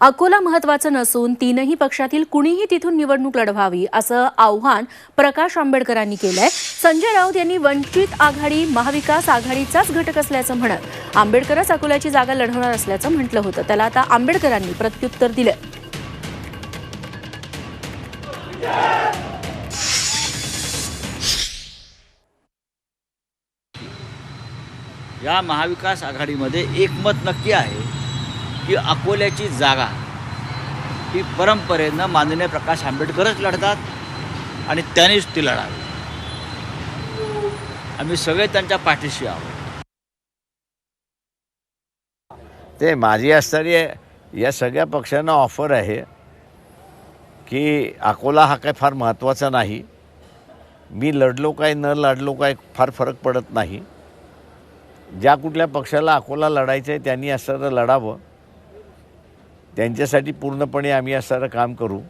अकोला महत्वाचं नसून तीनही पक्षातील कुणीही तिथून निवडणूक लढवावी असं आव्हान प्रकाश आंबेडकरांनी केलंय. संजय राऊत यांनी वंचित आघाडी महाविकास आघाडीचाच घटक असल्याचं म्हणत आंबेडकरच अकोल्याची जागा लढवणार असल्याचं म्हटलं होतं. त्याला आता आंबेडकरांनी प्रत्युत्तर दिलं या महाविकास आघाडीमध्ये एकमत नक्की आहे. की अकोल्याची जागा ही परंपरेनं माननीय प्रकाश आंबेडकरच लढतात आणि त्यांनीच ती लढावी. आम्ही सगळे त्यांच्या पाठीशी आहोत. ते माझी असणारी या सगळ्या पक्षांना ऑफर आहे की अकोला हा काय फार महत्त्वाचा नाही. मी लढलो काय न लढलो काय फार फरक पडत नाही. ज्या कुठल्या पक्षाला अकोला लढायचं आहे त्यांनी असं लढावं. त्यांच्यासाठी पूर्णपणे आम्ही असणारं काम करू.